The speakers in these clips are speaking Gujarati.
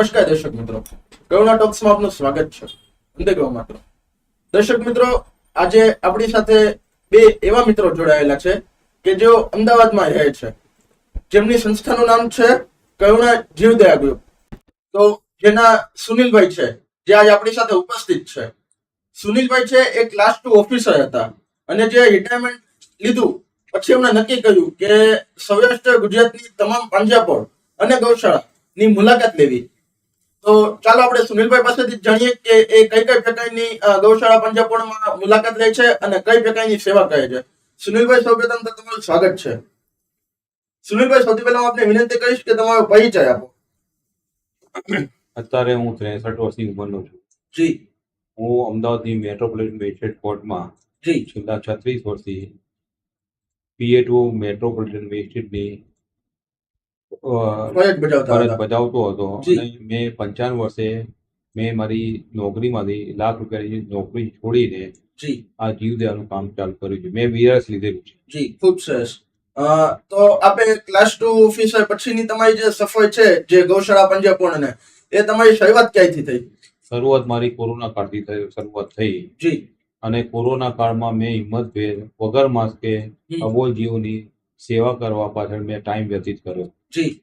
નમસ્કાર દર્શક મિત્રો. કરુણા ટોક્સમાં આપનું સ્વાગત છે. અંતે ગૌ માત્ર. દર્શક મિત્રો, આજે આપણી સાથે બે એવા મિત્રો જોડાયેલા છે કે જેઓ અમદાવાદમાં રહે છે. જેમની સંસ્થાનું નામ છે કરુણા જીવદયા ગ્રુપ. તો જેના સુનિલભાઈ છે, જે આજે આપણી સાથે ઉપસ્થિત છે. સુનિલભાઈ છે એ ક્લાસ ટુ ઓફિસર હતા અને જે રિટાયરમેન્ટ લીધું. પછી એમણે નક્કી કર્યું કે સૌરાષ્ટ્ર ગુજરાતની તમામ પાંજરાપોળ અને ગૌશાળા ની મુલાકાત લેવી. તો ચાલો આપણે સુનિલભાઈ પાસેથી જાણીએ કે એ કઈ કઈ પ્રકારની ગૌશાળા પંજાપોળમાં મુલાકાત લે છે અને કઈ પ્રકારની સેવા કરે છે. સુનિલભાઈ સૌપ્રથમ તો તમારું સ્વાગત છે. સુનિલભાઈ સૌથી પહેલા હું આપને વિનંતી કરીશ કે તમારો પરિચય આપો. અત્યારે હું ત્રેસઠ વર્ષની ઉંમરનો છું. જી. હું અમદાવાદની મેટ્રોપોલિટન મેજિસ્ટ્રેટ કોર્ટમાં જી. છેલ્લા છત્રીસ વર્ષથી પીએટઓ મેટ્રોપોલિટન મેજિસ્ટ્રેટની ફરજ બજાવતા હતા. મેં પંચાવન વર્ષે મેં મારી નોકરીમાંથી લાખ રૂપિયાની નોકરી છોડીને આ જીવદયાનું કામ ચાલુ કર્યું છે. મેં વીરસ લીધેલું છે. જી ખૂબ સરસ. તો આપે ક્લાસ ટુ ઓફિસર પછીની તમારી જે સફર છે જે ગૌશાળા પંજાપોળને એ તમારી શરૂઆત ક્યાંયથી થઈ? શરૂઆત મારી કોરોના કાળથી થઈ શરૂઆત થઈ. જી. અને કોરોના કાળમાં મેં હિંમતભેર વગર માસ્કે. અબોલ જીવોની સેવા કરવા પાછળ મેં ટાઈમ વ્યતીત કર્યો. જી.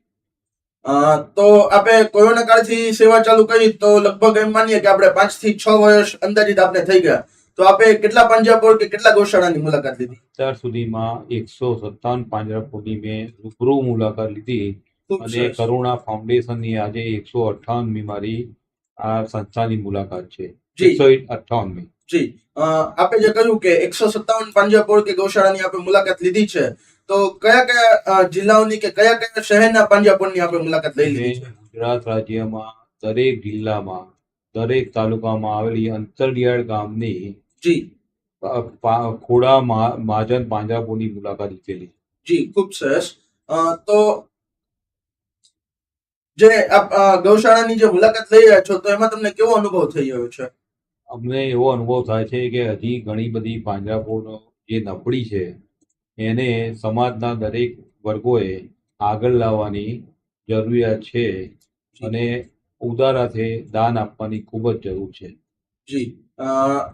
તો આપણે કોરોના કાળથી સેવા ચાલુ કરી તો લગભગ એમ માનીએ કે આપણે પાંચથી છ વર્ષ અંદાજિત આપણે થઈ ગયા. તો આપણે કેટલા પંજાબોળ કે કેટલા ગૌશાળાની મુલાકાત લીધી? અત્યાર સુધીમાં એકસો સત્તાવન પાંજરાપોળની મેં રૂબરૂ મુલાકાત લીધી. અને કરુણા ફાઉન્ડેશનની આજે એકસો અઠ્ઠાવનમી મારી આ સંસ્થાની મુલાકાત છે. એકસો અઠ્ઠાવનમી. જી. અ, આપે જે કહ્યું કે એકસો સત્તાવન પાંજરાપોળ કે ગૌશાળાની આપણે મુલાકાત લીધી છે તો કયા કયા જિલ્લાઓની કે કયા કયા શહેરના પાંજરાપોળની આપણે મુલાકાત લઈ લીધી છે? ગુજરાત રાજ્યમાં દરેક જિલ્લામાં દરેક તાલુકામાં આવેલી અંતરિયાળ ગામની જી. ખોડા મહાજન પાંજરાપોળની મુલાકાત લીધેલી. જી ખૂબ સરસ. તો જે આપ ગૌશાળાની જે મુલાકાત લઈ રહ્યા છો તો એમાં તમને કેવો અનુભવ થઈ રહ્યો છે? અમને એવો અનુભવ થાય છે કે હજી ઘણી બધી પાંજરાપોળો જે નબળી છે એને સમાજના દરેક વર્ગોએ આગળ લાવવાની જરૂરિયાત છે અને ઉદારાથી દાન આપવાની ખૂબ જ જરૂર છે. જી.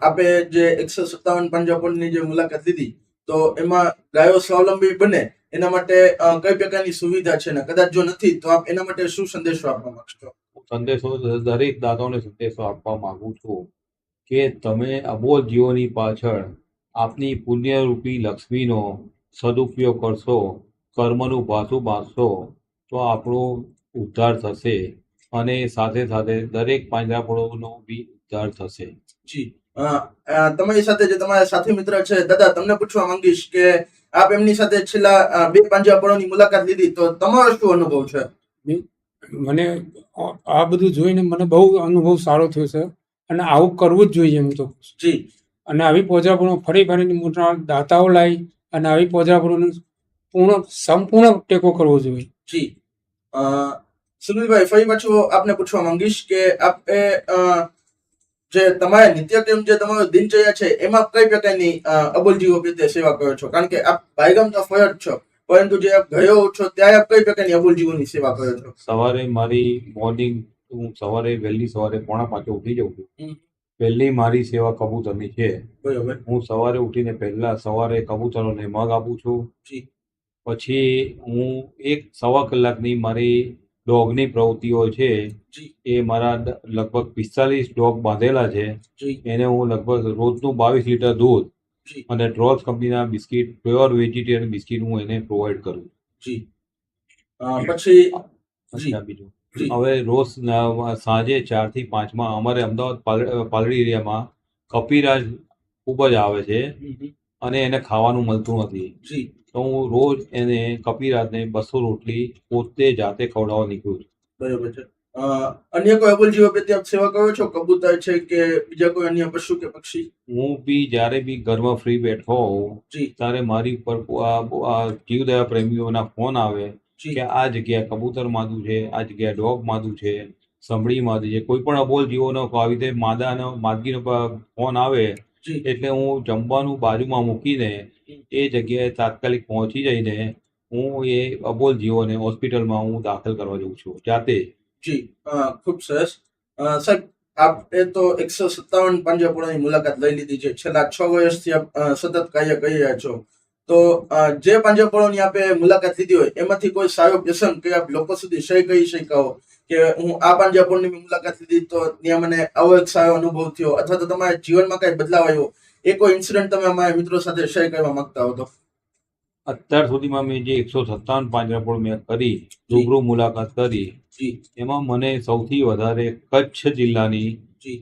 આપે જે એકસો સત્તાવન પંજાબની જે મુલાકાત લીધી તો એમાં ગાયો સ્વાવલંબી બને એના માટે કઈ પ્રકારની સુવિધા છે ને? કદાચ જો નથી તો આપ એના માટે શું સંદેશો આપવા માંગશો? સંદેશો દરેક દાતાઓને સંદેશો આપવા માંગુ છું કે તમે અબોલ જીવોની પાછળ આપની પુણ્યરૂપી લક્ષ્મીનો સદુપયોગ કરશો કર્મનું પાસું બાંધશો તો આપણો ઉદ્ધાર થશે અને સાથે સાથે દરેક પાંજરાપોળોનો બી ઉદ્ધાર થશે. જી. તમારી સાથે જે તમારા સાથી મિત્ર છે દાદા તમને પૂછવા માંગીશ કે આપ એમની સાથે છેલ્લા બે પાંજરાપોળોની મુલાકાત લીધી તો તમારો શું અનુભવ છે? મને આ- આ બધું જોઈને મને બહુ અનુભવ સારો થયો છે અને આવું કરવું જ જોઈએ હું તો. જી. અને આવી પોજરાપોળો ફરી ફરીને મોટા દાતાઓ લાવી અને આવી પોજરાપોળોને પૂર્ણ સંપૂર્ણ ટેકો કરવો જોઈએ. જી. અ, સુનિલભાઈ ફરી પાછું આપને પૂછવા માંગીશ કે આપે અ, જે તમારા નિત્યક્રમ જે તમારો દિનચર્યા છે એમાં કઈ પ્રકારની અ, અબોલજીવો પ્રત્યે સેવા કરો છો? કારણ કે આપ ભાઈગામ તો ફરજ છો પરંતુ જે આપ ગયો છો ત્યારે આપ કઈ પ્રકારની અબોલજીવોની સેવા કરો છો? સવારે મારી મોર્નિંગ હું સવારે વહેલી સવારે પોણા પાંચે ઉઠી જાઉં છું. પહેલી મારી સેવા કબૂતરની છે. બરોબર. હું સવારે ઉઠીને પહેલા સવારે કબૂતરોને મગ આપું છું. પછી હું એક સવા કલાકની મારી ડોગની પ્રવૃત્તિઓ છે એ મારા લગભગ પિસ્તાલીસ ડોગ બાંધેલા છે. એને હું લગભગ રોજનું બાવીસ લીટર દૂધ અને ડ્રોઝ કંપનીના બિસ્કિટ પ્યોર વેજીટેરિયન બિસ્કિટ હું એને પ્રોવાઈડ કરું જી. પછી બીજું. હવે રોજ સાંજે ચારથી પાંચમાં અમારે અમદાવાદ પાલ- પાલડી એરિયામાં કપિરાજ ખૂબ જ આવે છે. અને એને ખાવાનું મળતું નથી. જી. તો હું રોજ એને કપિરાજને બસો રોટલી પોતે જાતે ખવડાવવા નીકળું છું. બરાબર છે. અન્ય કોઈ અબોલજીવો પ્રત્યે આપ સેવા કરો છો? કબૂતર છે કે બીજા કોઈ અન્ય પશુ કે પક્ષી? હું બી જ્યારે બી ઘરમાં ફ્રી બેઠો હોઉં જી. ત્યારે મારી ઉપર આ- જીવદયા પ્રેમીઓના ફોન આવે કે આ જગ્યાએ કબૂતર માદું છે આ જગ્યાએ ડોગ માદું છે સંભળી માદું છે કોઈ પણ અબોલ જીવોનો આવી રીતે માદાનો માદગીનો ફોન આવે એટલે હું જમવાનું બાજુમાં મૂકીને એ જગ્યાએ તાત્કાલિક પહોંચી જઈને હું એ અબોલ જીવોને હોસ્પિટલમાં હું દાખલ કરવા જઉં છું. જાતે. જી. ખૂબ સરસ. સાહેબ આપે તો એકસો સત્તાવન પાંજરાપોળની મુલાકાત લઈ લીધી છે. છેલ્લા છ વર્ષથી આપ સતત કાર્ય કરી રહ્યા છો. તો જે પાંજરાપોળોની આપે મુલાકાત લીધી હોય એમાંથી કોઈ સારો પ્રસંગ કે આપ લોકો સુધી શેર કરી શકાઓ કે હું આ પાંજરાપોળની મુલાકાત લીધી તો ત્યાં મને આવો એક સારો અનુભવ થયો? અથવા તો તમારા જીવનમાં કઈ બદલાવ આવ્યો? એ કોઈ ઇન્સિડન્ટ તમે અમારા મિત્રો સાથે શેર કરવા માંગતા હો તો? અત્યાર સુધીમાં મેં જે એકસો સત્તાવન પાંજરાપોળ મેં કરી રૂબરૂ મુલાકાત કરી એમાં મને સૌથી વધારે કચ્છ જિલ્લાની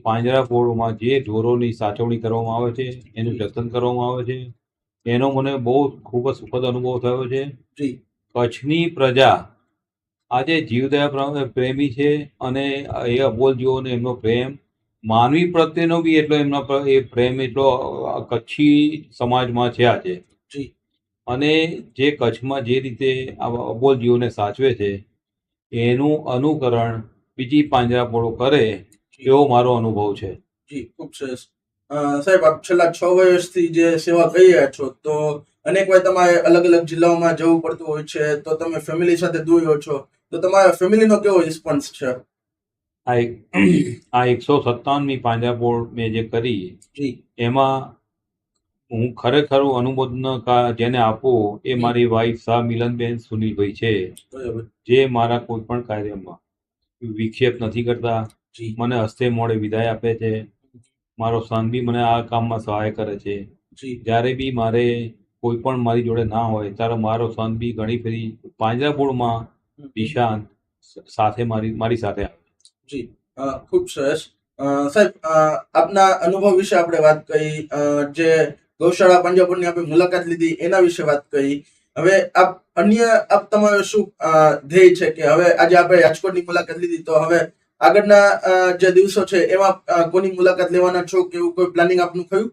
પાંજરાપોળમાં જે ઢોરોની સાચવણી કરવામાં આવે છે એનું જતન કરવામાં આવે છે એનો મને બહુ ખૂબ જ સુખદ અનુભવ થયો છે. કચ્છની પ્રજા આજે જીવદયા પ્રેમી છે અને એ અબોલ જીવોને એમનો પ્રેમ માનવી પ્રત્યેનો બી એટલો એમનો એ પ્રેમ એટલો કચ્છી સમાજમાં છે આજે. જી. અને જે કચ્છમાં જે રીતે અબોલ જીવોને સાચવે છે એનું અનુકરણ બીજી પાંજરાપોળો કરે એવો મારો અનુભવ છે. જી ખૂબ સરસ. સાહેબ આપ છેલ્લા છ વર્ષથી જે સેવા કરી રહ્યા છો તો અનેક વાર તમારે અલગ અલગ જિલ્લાઓમાં જવું પડતું હોય છે તો તમે ફેમિલી સાથે દૂર હો છો. તો તમારા ફેમિલીનો કેવો રિસ્પોન્સ છે? આ એક આ એકસો સત્તાવનમી પાંજરાપોળ મેં જે કરી એમાં હું ખરેખર અનુમોદન જેને આપું એ મારી વાઈફ શાહ મિલનબેન સુનિલભાઈ છે. જે મારા કોઈ પણ કાર્યમાં વિક્ષેપ નથી કરતા. મને હસ્તે મોડે વિદાય આપે છે. મારો સન બી મને આ કામમાં સહાય કરે છે. જી. જ્યારે બી મારે કોઈ પણ મારી જોડે ના હોય ત્યારે મારો સન બી ઘણી ફરી પાંજરાપોળમાં દિશાંત સાથે મારી મારી સાથે. જી. ખૂબ સરસ. સાહેબ આપના અનુભવ વિશે આપણે વાત કરી જે ગૌશાળા પંજાબની આપણે મુલાકાત લીધી એના વિશે વાત કરી. હવે આપ અન્ય આપ તમારો શું ધ્યેય છે કે હવે આજે આપણે રાજકોટની મુલાકાત લીધી તો હવે આગળના જે દિવસો છે એમાં કોની મુલાકાત લેવાના છો કે એવું કોઈ પ્લાનિંગ આપનું થયું?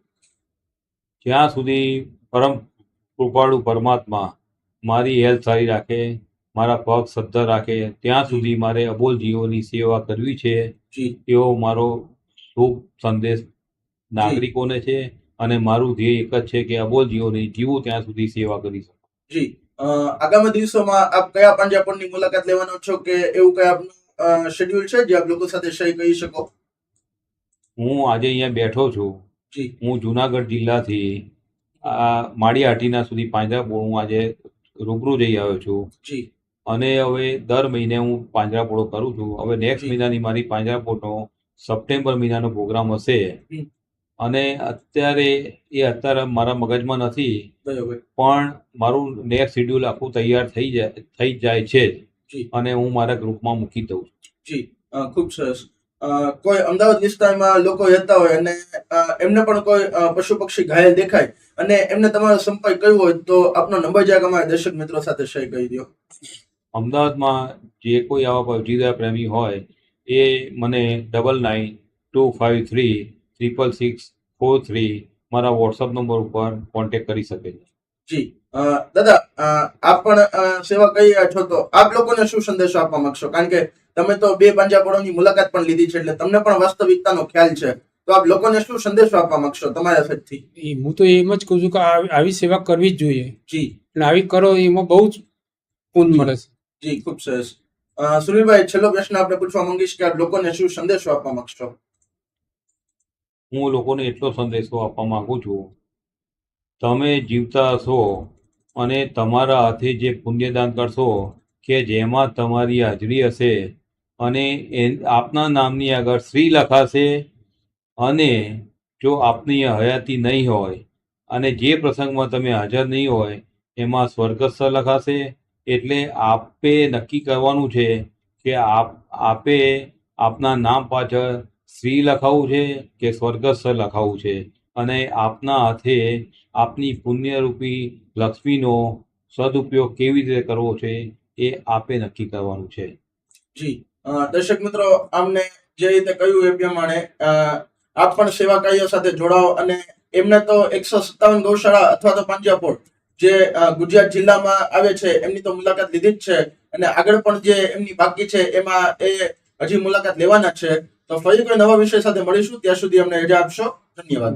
જ્યાં સુધી પરમ કૃપાળુ પરમાત્મા મારી હેલ્થ સારી રાખે મારા પગ સદ્ધર રાખે ત્યાં સુધી મારે અબોલ જીવોની સેવા કરવી છે એવો મારો શુભ સંદેશ નાગરિકોને છે અને મારું ધ્યેય એક જ છે કે અબોલ જીવોની જીવું ત્યાં સુધી સેવા કરી શકું. જી. આગામી દિવસોમાં આપ કયા પાંજરાપોળની મુલાકાત લેવાનો છો કે એવું કઈ આપનું શેડ્યુલ છે જે આપ લોકો સાથે શેર કરી શકો? હું આજે અહીંયા બેઠો છું. જી. હું જુનાગઢ જિલ્લાથી આ માળીહાટીના સુધી પાંજરાપોળ હું આજે રૂબરૂ જઈ આવ્યો છું. જી. અને હવે દર મહિને હું પાંજરાપોળો કરું છું. હવે નેક્સ્ટ મહિનાની મારી પાંજરાપોળનો સપ્ટેમ્બર મહિનાનો પ્રોગ્રામ હશે. અને અત્યારે એ અત્યારે મારા મગજમાં નથી. પણ મારું નેક્સ્ટ શેડ્યુલ આખું તૈયાર થઈ જાય થઈ જાય છે જી. અને હું મારા ગ્રુપમાં મૂકી દઉં છું. જી. ખૂબ સરસ. કોઈ અમદાવાદ વિસ્તારમાં લોકો રહેતા હોય અને એમને પણ કોઈ પશુ પક્ષી ઘાયલ દેખાય અને એમને તમારો સંપર્ક કર્યો હોય તો આપનો નંબર જાગ અમારા દર્શક મિત્રો સાથે શેર કરી દો. અમદાવાદમાં જે કોઈ આવા પક્ષીદયા પ્રેમી હોય એ મને double nine two five three triple six four three મારા વોટ્સઅપ નંબર ઉપર કોન્ટેક્ટ કરી શકે છે. જી. દાદા અ, આપ પણ સેવા કરી રહ્યા છો તો આપ લોકોને શું સંદેશો આપવા માંગશો? કારણ કે તમે તો બે પાંજરાપોળોની મુલાકાત પણ લીધી છે એટલે તમને પણ વાસ્તવિકતાનો ખ્યાલ છે. તો આપ લોકોને શું સંદેશો આપવા માંગશો તમારા સાઈડથી હું તો એમ જ કહું છું કે આવી આવી સેવા કરવી જ જોઈએ. જી. અને આવી કરો એમાં બહુ જ પૂન મળે છે. જી ખૂબ સરસ. અ, સુનિલભાઈ છેલ્લો પ્રશ્ન આપણે પૂછવા માંગીશ કે આપ લોકોને શું સંદેશો આપવા માંગશો? હું લોકોને એટલો સંદેશો આપવા માંગુ છું. તમે જીવતા હશો અને તમારા હાથે જે પુણ્યદાન કરશો, કે જેમાં તમારી હાજરી હશે. અને એ આપના નામની આગળ શ્રી લખાશે, અને જો આપની હયાતી નહીં હોય, અને જે પ્રસંગમાં તમે હાજર નહીં હોય, એમાં સ્વર્ગસ્થ લખાશે. એટલે આપે નક્કી કરવાનું છે કે આપ, આપે આપના નામ પાછળ શ્રી લખાવવું છે કે સ્વર્ગસ્થ લખાવવું છે. અને આપના હાથે આપની પુણ્યરૂપી લક્ષ્મીનો સદુપયોગ કેવી રીતે કરવો છે એ આપે નક્કી કરવાનું છે. જી. દર્શક મિત્રો આમને જે રીતે કહ્યું એ પ્રમાણે આપ પણ સેવા કાર્યો સાથે જોડાઓ અને એમને તો એકસો સત્તાવન ગૌશાળા અથવા તો પાંજરાપોળ જે ગુજરાત જિલ્લામાં આવે છે, એમની તો મુલાકાત લીધી જ છે અને આગળ પણ જે એમની બાકી છે, એમાં એ હજી મુલાકાત લેવાના છે. તો ફરી કોઈ નવા વિષય સાથે મળીશું. ત્યાં સુધી અમને રજા આપશો. ધન્યવાદ.